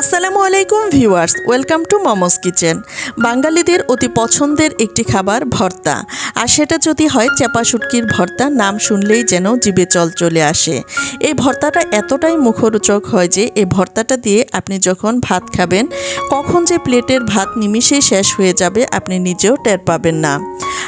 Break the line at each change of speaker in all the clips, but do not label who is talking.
আসসালামু আলাইকুম viewers, welcome to Momos kitchen. বাঙালিদের অতি পছন্দের একটি খাবার ভর্তা। আর সেটা যদি হয় চেপা শুটকির ভর্তা, নাম শুনলেই যেন জিভে জল চলে আসে। এই ভর্তাটা এতটাই মুখরোচক হয় যে, এই ভর্তাটা দিয়ে আপনি যখন ভাত খাবেন, কখন যে প্লেটের ভাত নিমিশেই শেষ হয়ে যাবে আপনি নিজেও টের পাবেন না।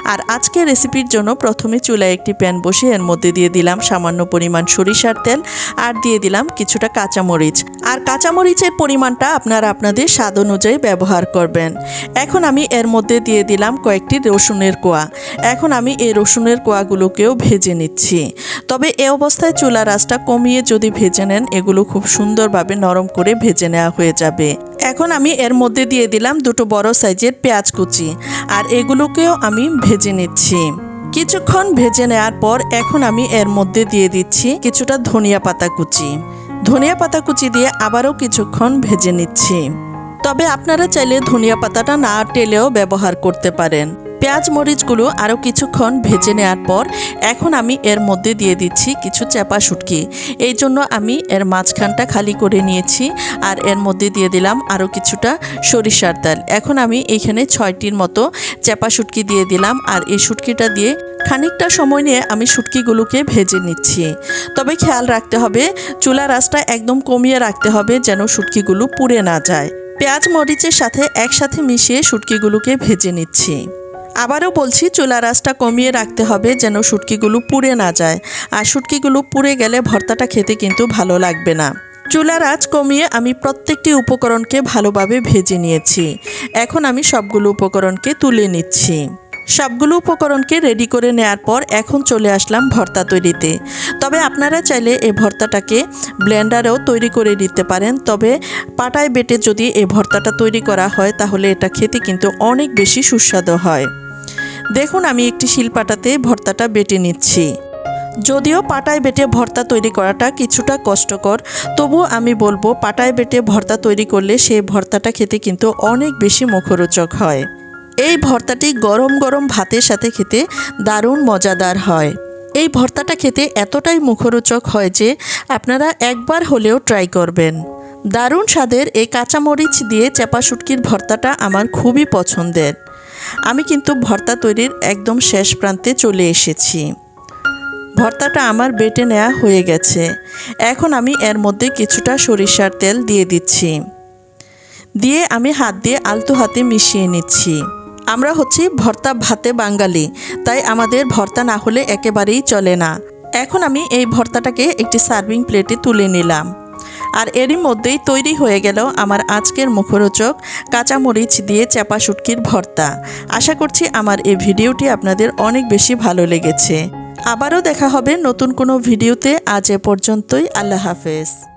আর আজকের রেসিপির জন্য প্রথমে চুলায় একটি প্যান বসে এর মধ্যে দিয়ে দিলাম সামান্য পরিমাণ সরিষার তেল আর দিয়ে দিলাম কিছুটা কাঁচামরিচ। আর কাঁচামরিচের পরিমাণটা আপনারা আপনাদের স্বাদ অনুযায়ী ব্যবহার করবেন। এখন আমি এর মধ্যে দিয়ে দিলাম কয়েকটি রসুনের কোয়া। এখন আমি এই রসুনের কোয়াগুলোকেও ভেজে নিচ্ছি। তবে এ অবস্থায় চুলা রাসটা কমিয়ে যদি ভেজে নেন, এগুলো খুব সুন্দরভাবে নরম করে ভেজে নেওয়া হয়ে যাবে। এখন আমি এর মধ্যে দিয়ে দিলাম দুটো বড় সাইজের পেঁয়াজ কুচি, আর এগুলোকেও আমি ভেজে নিচ্ছি। কিছুক্ষণ ভেজে নেওয়ার পর এখন আমি এর মধ্যে দিয়ে দিচ্ছি কিছুটা ধনিয়া পাতা কুচি। ধনিয়া পাতা কুচি দিয়ে আবারও কিছুক্ষণ ভেজে নিচ্ছি। তবে আপনারা চাইলে ধনিয়া পাতাটা না টেলেও ব্যবহার করতে পারেন। পেঁয়াজ মরিচগুলো আরও কিছুক্ষণ ভেজে নেওয়ার পর এখন আমি এর মধ্যে দিয়ে দিচ্ছি কিছু চাপা শুটকি। এই জন্য আমি এর মাঝখানটা খালি করে নিয়েছি আর এর মধ্যে দিয়ে দিলাম আরও কিছুটা সরিষার তেল। এখন আমি এখানে ছয়টির মতো চাপা শুটকি দিয়ে দিলাম আর এই শুটকিটা দিয়ে খানিকটা সময় নিয়ে আমি শুটকিগুলোকে ভেজে নিচ্ছি। তবে খেয়াল রাখতে হবে চুলা রাসটা একদম কমিয়ে রাখতে হবে যেন শুটকিগুলো পুড়ে না যায়। পেঁয়াজ মরিচের সাথে একসাথে মিশিয়ে শুটকিগুলোকে ভেজে নিচ্ছি। আবারও বলছি, চুলা রাসটা কমিয়ে রাখতে হবে যেন শুটকিগুলো পুড়ে না যায়। আর শুটকিগুলো পুড়ে গেলে ভর্তাটা খেতে কিন্তু ভালো লাগবে না। চুলার আঁচ কমিয়ে আমি প্রত্যেকটি উপকরণকে ভালোভাবে ভেজে নিয়েছি। এখন আমি সবগুলো উপকরণকে তুলে নিচ্ছি। সবগুলো উপকরণকে রেডি করে নেয়ার পর এখন চলে আসলাম ভর্তা তৈরিতে। তবে আপনারা চাইলে এই ভর্তাটাকে ব্লেন্ডারেও তৈরি করে নিতে পারেন। তবে পাটায় বেটে যদি এই ভর্তাটা তৈরি করা হয়, তাহলে এটা খেতে কিন্তু অনেক বেশি সুস্বাদু হয়। দেখুন, আমি একটি শিলপাটাতে ভর্তাটা বেটে নিচ্ছি। যদিও পাটায় বেটে ভর্তা তৈরি করাটা কিছুটা কষ্টকর তবু আমি বলব পাটায় বেটে ভর্তা তৈরি করলে সেই ভর্তাটা খেতে কিন্তু অনেক বেশি মুখরোচক হয়। এই ভর্তাটি গরম গরম ভাতের সাথে খেতে দারুণ মজাদার হয়। এই ভর্তাটা খেতে এতটাই মুখরোচক হয় যে আপনারা একবার হলেও ট্রাই করবেন। দারুণ স্বাদের এই কাঁচামরিচ দিয়ে চাপা শুটকির ভর্তাটা আমার খুবই পছন্দের। আমি কিন্তু ভর্তা তৈরির একদম শেষ প্রান্তে চলে এসেছি। ভর্তাটা আমার বেটে নেওয়া হয়ে গেছে। এখন আমি এর মধ্যে কিছুটা সরিষার তেল দিয়ে দিচ্ছি। দিয়ে আমি হাত দিয়ে আলতু হাতে মিশিয়ে নিচ্ছি। আমরা হচ্ছি ভর্তা ভাতে বাঙালি, তাই আমাদের ভর্তা না হলে একেবারেই চলে না। এখন আমি এই ভর্তাটাকে একটি সার্ভিং প্লেটে তুলে নিলাম। আর এরই মধ্যেই তৈরি হয়ে গেল আমার আজকের মুখরোচক কাঁচামরিচ দিয়ে চাপা শুটকির ভর্তা। আশা করছি আমার এই ভিডিওটি আপনাদের অনেক বেশি ভালো লেগেছে। আবারও দেখা হবে নতুন কোনো ভিডিওতে। আজ এ পর্যন্তই আল্লাহ হাফেজ।